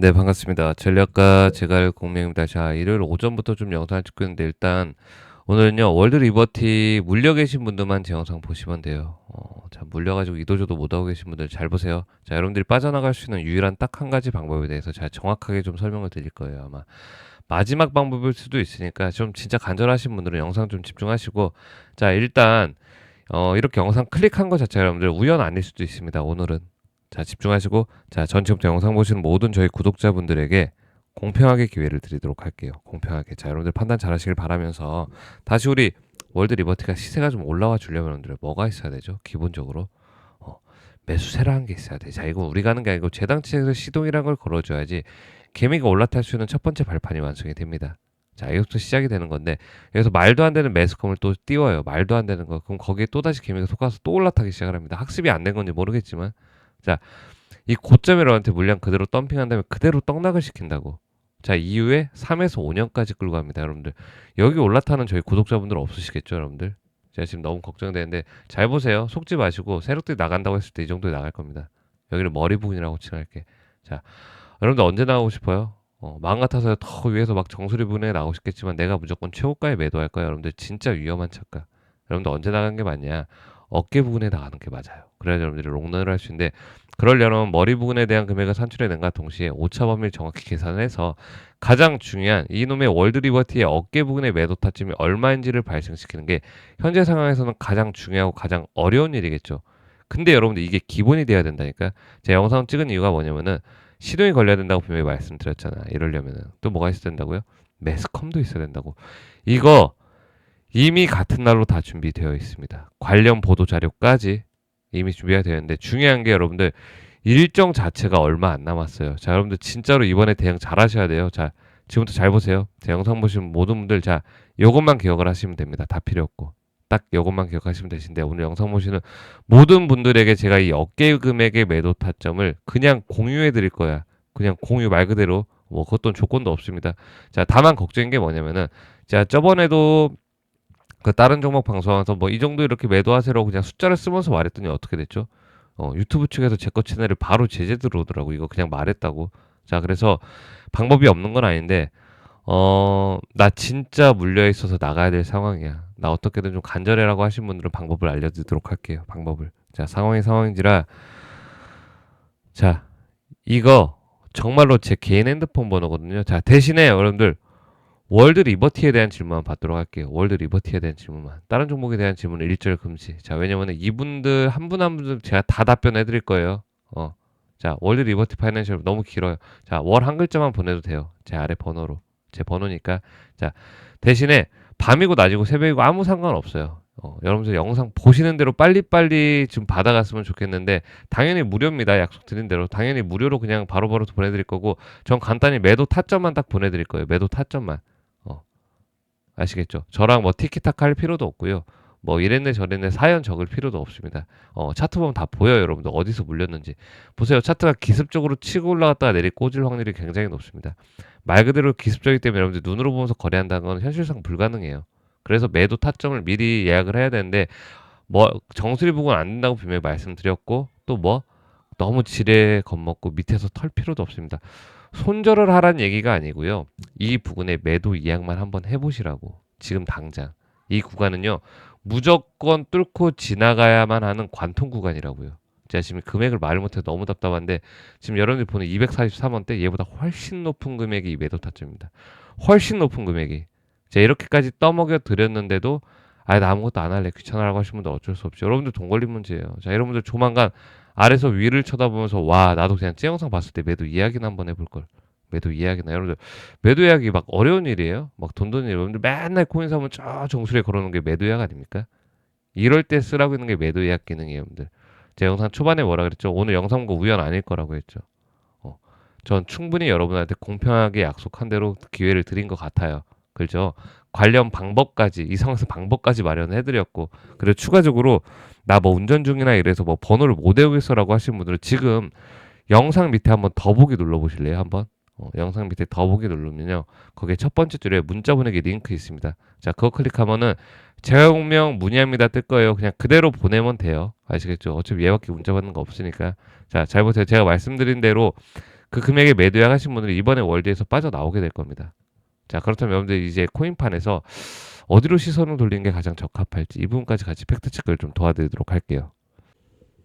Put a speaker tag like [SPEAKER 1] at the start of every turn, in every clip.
[SPEAKER 1] 네, 반갑습니다. 전략가 제갈 공명입니다. 자, 일요일 오전부터 좀 영상을 찍고 있는데 일단 오늘은요 월드 리버티 물려 계신 분들만 제 영상 보시면 돼요. 어, 자, 물려가지고 이도저도 못하고 계신 분들 잘 보세요. 자, 여러분들이 빠져나갈 수 있는 유일한 딱 한 가지 방법에 대해서 제가 정확하게 좀 설명을 드릴 거예요. 아마 마지막 방법일 수도 있으니까 좀 진짜 간절하신 분들은 영상 좀 집중하시고 자, 일단 어, 이렇게 영상 클릭한 것 자체가 여러분들 우연 아닐 수도 있습니다. 오늘은 자, 집중하시고 자, 전체부터 영상 보시는 모든 저희 구독자분들에게 공평하게 기회를 드리도록 할게요. 공평하게. 자, 여러분들 판단 잘 하시길 바라면서 다시 우리 월드 리버티가 시세가 좀 올라와 주려면 여러분들 뭐가 있어야 되죠? 기본적으로 어, 매수세라는 게 있어야 돼. 자, 이거 우리가 하는 게 아니고 재당치에서 시동이라는 걸 걸어줘야지 개미가 올라탈 수 있는 첫 번째 발판이 완성이 됩니다. 자, 이것부터 시작이 되는 건데 여기서 말도 안 되는 매스컴을 또 띄워요. 말도 안 되는 거. 그럼 거기에 또 다시 개미가 속아서 또 올라타기 시작을 합니다. 학습이 안 된 건지 모르겠지만 자, 이 고점에 여러분한테 물량 그대로 덤핑한 다음에 그대로 떡락을 시킨다고. 자, 이후에 3에서 5년까지 끌고 갑니다, 여러분들. 여기 올라타는 저희 구독자분들 없으시겠죠, 여러분들? 제가 지금 너무 걱정되는데 잘 보세요. 속지 마시고 세력들이 나간다고 했을 때 이 정도에 나갈 겁니다. 여기는 머리 부분이라고 칭할게. 자, 여러분들 언제 나가고 싶어요? 어, 마음 같아서 더 위에서 막 정수리 부분에 나오고 싶겠지만 내가 무조건 최고가에 매도할 거야. 여러분들 진짜 위험한 착각. 여러분들 언제 나간 게 맞냐? 어깨 부분에 나가는 게 맞아요. 그래야 여러분들이 롱런을 할 수 있는데 그러려면 머리 부분에 대한 금액을 산출해 낸과 동시에 오차 범위를 정확히 계산해서 가장 중요한 이놈의 월드 리버티의 어깨 부분의 매도 타점이 얼마인지를 발생시키는 게 현재 상황에서는 가장 중요하고 가장 어려운 일이겠죠. 근데 여러분들 이게 기본이 돼야 된다니까. 제가 영상 찍은 이유가 뭐냐면은 시동이 걸려야 된다고 분명히 말씀드렸잖아. 이러려면은 또 뭐가 있어야 된다고요? 매스컴도 있어야 된다고. 이거 이미 같은 날로 다 준비되어 있습니다. 관련 보도 자료까지 이미 준비가 되어 있는데 중요한 게 여러분들 일정 자체가 얼마 안 남았어요. 자, 여러분들 진짜로 이번에 대응 잘 하셔야 돼요. 자, 지금부터 잘 보세요. 제 영상 보시는 모든 분들 자, 요것만 기억을 하시면 됩니다. 다 필요 없고. 딱 요것만 기억하시면 되신데 오늘 영상 보시는 모든 분들에게 제가 이 어깨 금액의 매도 타점을 그냥 공유해 드릴 거야. 그냥 공유 말 그대로 뭐 그것도 조건도 없습니다. 자, 다만 걱정인 게 뭐냐면은 자, 저번에도 그 다른 종목 방송에서 뭐 이 정도 이렇게 매도하세요 그냥 숫자를 쓰면서 말했더니 어떻게 됐죠? 어, 유튜브 측에서 제 거 채널을 바로 제재 들어오더라고. 이거 그냥 말했다고. 자, 그래서 방법이 없는 건 아닌데 어, 나 진짜 물려 있어서 나가야 될 상황이야. 나 어떻게든 좀 간절해라고 하신 분들은 방법을 알려드리도록 할게요. 방법을. 자, 상황이 상황인지라 자, 이거 정말로 제 개인 핸드폰 번호거든요. 자, 대신에 여러분들 월드 리버티에 대한 질문만 받도록 할게요. 월드 리버티에 대한 질문만. 다른 종목에 대한 질문은 일절 금지. 자, 왜냐면 이분들 한 분 한분 제가 다 답변해 드릴 거예요. 어. 자, 월드 리버티 파이낸셜 너무 길어요. 자, 월 한 글자만 보내도 돼요. 제 아래 번호로. 제 번호니까. 자, 대신에 밤이고 낮이고 새벽이고 아무 상관없어요. 어, 여러분들 영상 보시는 대로 빨리빨리 좀 받아갔으면 좋겠는데 당연히 무료입니다. 약속 드린 대로 당연히 무료로 그냥 바로바로 보내드릴 거고 전 간단히 매도 타점만 딱 보내드릴 거예요. 매도 타점만 어, 아시겠죠? 저랑 뭐 티키타카 할 필요도 없고요. 뭐 이랬네 저랬네 사연 적을 필요도 없습니다. 어, 차트 보면 다 보여요, 여러분들 어디서 물렸는지 보세요. 차트가 기습적으로 치고 올라갔다가 내리 꽂을 확률이 굉장히 높습니다. 말 그대로 기습적이기 때문에 여러분들 눈으로 보면서 거래한다는 건 현실상 불가능해요. 그래서 매도 타점을 미리 예약을 해야 되는데 뭐 정수리 부분 안 된다고 분명히 말씀드렸고 또 뭐 너무 지레 겁먹고 밑에서 털 필요도 없습니다. 손절을 하란 얘기가 아니고요. 이 부분에 매도 예약만 한번 해보시라고 지금 당장 이 구간은요 무조건 뚫고 지나가야만 하는 관통 구간이라고요. 제가 지금 금액을 말을 못해 너무 답답한데 지금 여러분들이 보는 243원대 얘보다 훨씬 높은 금액이 이 매도 타점입니다. 훨씬 높은 금액이 제가 이렇게까지 떠먹여 드렸는데도 아예 나 아무것도 안 할래 귀찮아라고 분들 어쩔 수 없죠. 여러분들 돈 걸린 문제예요. 자 여러분들 조만간 아래서 위를 쳐다보면서 와 나도 그냥 찌 영상 봤을 때 매도 이야기나 한번 해볼 걸. 매도 이야기나 여러분들 매도 이야기 막 어려운 일이에요. 막돈일 여러분들 맨날 코인 사면 저 정수리에 걸어놓은 게 매도 이야기 아닙니까? 이럴 때 쓰라고 있는 게 매도 예약 기능이에요, 여러분들. 제 영상 초반에 뭐라 그랬죠? 오늘 영상 거 우연 아닐 거라고 했죠. 어, 전 충분히 여러분한테 공평하게 약속한 대로 기회를 드린 것 같아요. 그렇죠? 관련 방법까지 이 상황에서 방법까지 마련해 드렸고 그리고 추가적으로 나 뭐 운전 중이나 이래서 뭐 번호를 못 외우겠어라고 하시는 분들은 지금 영상 밑에 한번 더보기 눌러 보실래요? 한번 어, 영상 밑에 더보기 누르면요 거기에 첫 번째 줄에 문자 보내기 링크 있습니다. 자 그거 클릭하면은 제공명 문의합니다 뜰 거예요. 그냥 그대로 보내면 돼요. 아시겠죠? 어차피 얘밖에 문자 받는 거 없으니까 자잘 보세요. 제가 말씀드린 대로 그 금액에 매도 예약하신 분들은 이번에 월드에서 빠져나오게 될 겁니다. 자, 그렇다면 여러분들 이제 코인판에서 어디로 시선을 돌리는 게 가장 적합할지 이 부분까지 같이 팩트 체크를 좀 도와드리도록 할게요.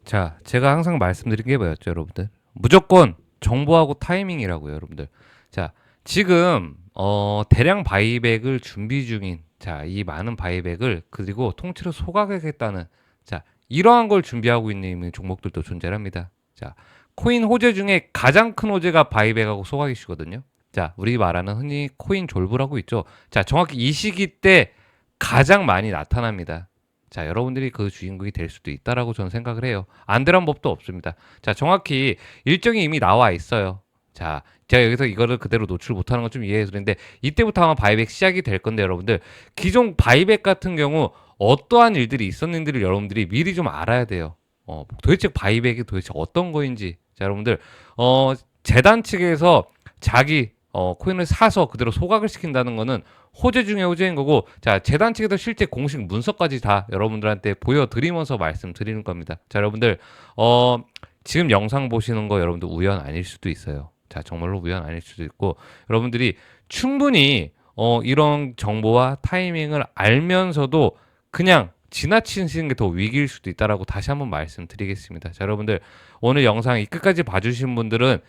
[SPEAKER 1] 자, 제가 항상 말씀드린 게 뭐였죠, 여러분들? 무조건 정보하고 타이밍이라고요, 여러분들. 자, 지금 어, 대량 바이백을 준비 중인 자, 이 많은 바이백을 그리고 통째로 소각하겠다는 자, 이러한 걸 준비하고 있는 종목들도 존재합니다. 자, 코인 호재 중에 가장 큰 호재가 바이백하고 소각이시거든요. 자, 우리 말하는 흔히 코인 졸부라고 있죠. 자, 정확히 이 시기 때 가장 많이 나타납니다. 자, 여러분들이 그 주인공이 될 수도 있다라고 저는 생각을 해요. 안 되란 법도 없습니다. 자, 정확히 일정이 이미 나와 있어요. 자, 제가 여기서 이거를 그대로 노출 못하는 건 좀 이해해서 그런데 이때부터 아마 바이백 시작이 될 건데 여러분들 기존 바이백 같은 경우 어떠한 일들이 있었는지를 여러분들이 미리 좀 알아야 돼요. 어, 도대체 바이백이 도대체 어떤 거인지. 자, 여러분들 어, 재단 측에서 자기 어, 코인을 사서 그대로 소각을 시킨다는 거는 호재 중에 호재인 거고 자 재단 측에서 실제 공식 문서까지 다 여러분들한테 보여드리면서 말씀드리는 겁니다. 자 여러분들 어 지금 영상 보시는 거 여러분들 우연 아닐 수도 있어요. 자 정말로 우연 아닐 수도 있고 여러분들이 충분히 어 이런 정보와 타이밍을 알면서도 그냥 지나치시는 게 더 위기일 수도 있다라고 다시 한번 말씀드리겠습니다. 자 여러분들 오늘 영상 이 끝까지 봐주신 분들은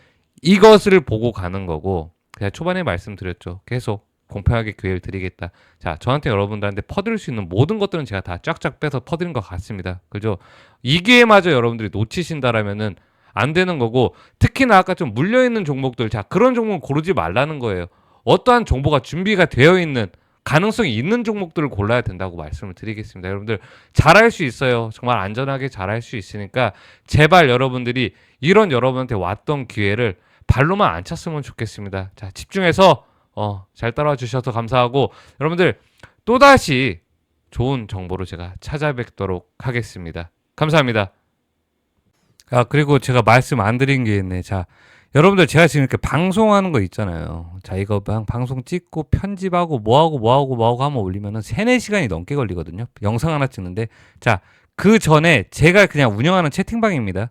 [SPEAKER 1] 이것을 보고 가는 거고 그냥 초반에 말씀드렸죠. 계속 공평하게 기회를 드리겠다. 자, 저한테 여러분들한테 퍼드릴 수 있는 모든 것들은 제가 다 쫙쫙 빼서 퍼드린 것 같습니다. 그죠? 이 기회마저 여러분들이 놓치신다라면은 안 되는 거고 특히나 아까 좀 물려 있는 종목들 자 그런 종목 고르지 말라는 거예요. 어떠한 정보가 준비가 되어 있는 가능성이 있는 종목들을 골라야 된다고 말씀을 드리겠습니다. 여러분들 잘할 수 있어요. 정말 안전하게 잘할 수 있으니까 제발 여러분들이 이런 여러분한테 왔던 기회를 발로만 안 찼으면 좋겠습니다. 자, 집중해서 어, 잘 따라와 주셔서 감사하고 여러분들 또다시 좋은 정보로 제가 찾아뵙도록 하겠습니다. 감사합니다. 아, 그리고 제가 말씀 안 드린 게 있네. 자, 여러분들 제가 지금 이렇게 방송하는 거 있잖아요. 자, 이거 방, 방송 찍고 편집하고 뭐하고 뭐하고 뭐하고 하면 올리면은 3, 4시간이 넘게 걸리거든요. 영상 하나 찍는데. 자, 그 전에 제가 그냥 운영하는 채팅방입니다.